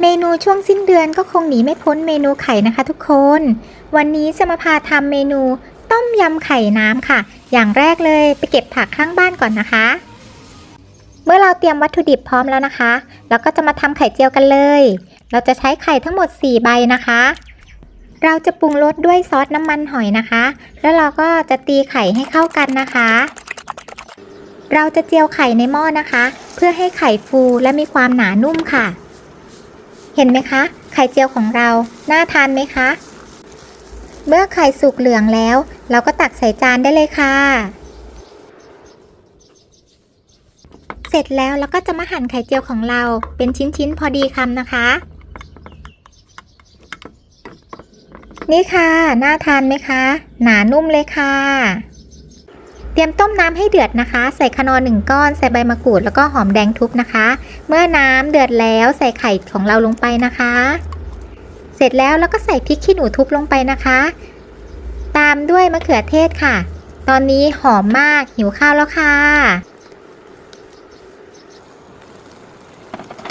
เมนูช่วงสิ้นเดือนก็คงหนีไม่พ้นเมนูไข่นะคะทุกคน วันนี้จะมาพาทำเมนูต้มยำไข่น้ำค่ะ อย่างแรกเลยไปเก็บผักข้างบ้านก่อนนะคะ เมื่อเราเตรียมวัตถุดิบพร้อมแล้วนะคะเราก็จะมาทำไข่เจียวกันเลย เราจะใช้ไข่ทั้งหมด 4 ใบนะคะ เราจะปรุงรสด้วยซอสน้ำมันหอยนะคะ แล้วเราก็จะตีไข่ให้เข้ากันนะคะ เราจะเจียวไข่ในหม้อนะคะ เพื่อให้ไข่ฟูและมีความหนานุ่มค่ะ เห็นไหมคะ ไข่เจียวของเรา น่าทานไหมคะ เมื่อไข่สุกเหลืองแล้ว เราก็ตักใส่จานได้เลยค่ะ เสร็จแล้วเราก็จะมาหั่นไข่เจียวของเราเป็นชิ้นๆพอดีคำนะคะ นี่ค่ะ น่าทานไหมคะ หนานุ่มเลยค่ะ เตรียมต้มน้ำให้เดือดนะคะ ใส่คะนอหนึ่งก้อน ใส่ใบมะกรูดแล้วก็หอมแดงทุบนะคะ เมื่อน้ำเดือดแล้วใส่ไข่ของเราลงไปนะคะ เสร็จแล้วแล้วก็ใส่พริกขี้หนูทุบลงไปนะคะ ตามด้วยมะเขือเทศค่ะ ตอนนี้หอมมากหิวข้าวแล้วค่ะ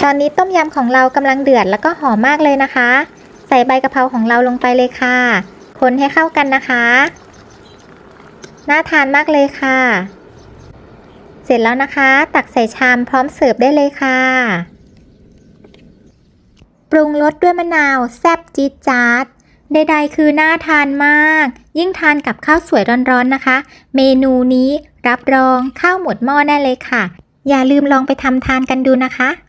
ตอนนี้ต้มยำของเรากำลังเดือดแล้วก็หอมมากเลยนะคะ ใส่ใบกะเพราของเราลงไปเลยค่ะ คนให้เข้ากันนะคะ น่าทานมากเลยค่ะ เสร็จแล้วนะคะ ตักใส่ชามพร้อมเสิร์ฟได้เลยค่ะ ปรุงรสด้วยมะนาว แซ่บจี๊ดจ๊าดใดๆคือน่าทานมาก ยิ่งทานกับข้าวสวยร้อนๆนะคะ เมนูนี้รับรองข้าวหมดหม้อแน่เลยค่ะ อย่าลืมลองไปทำทานกันดูนะคะ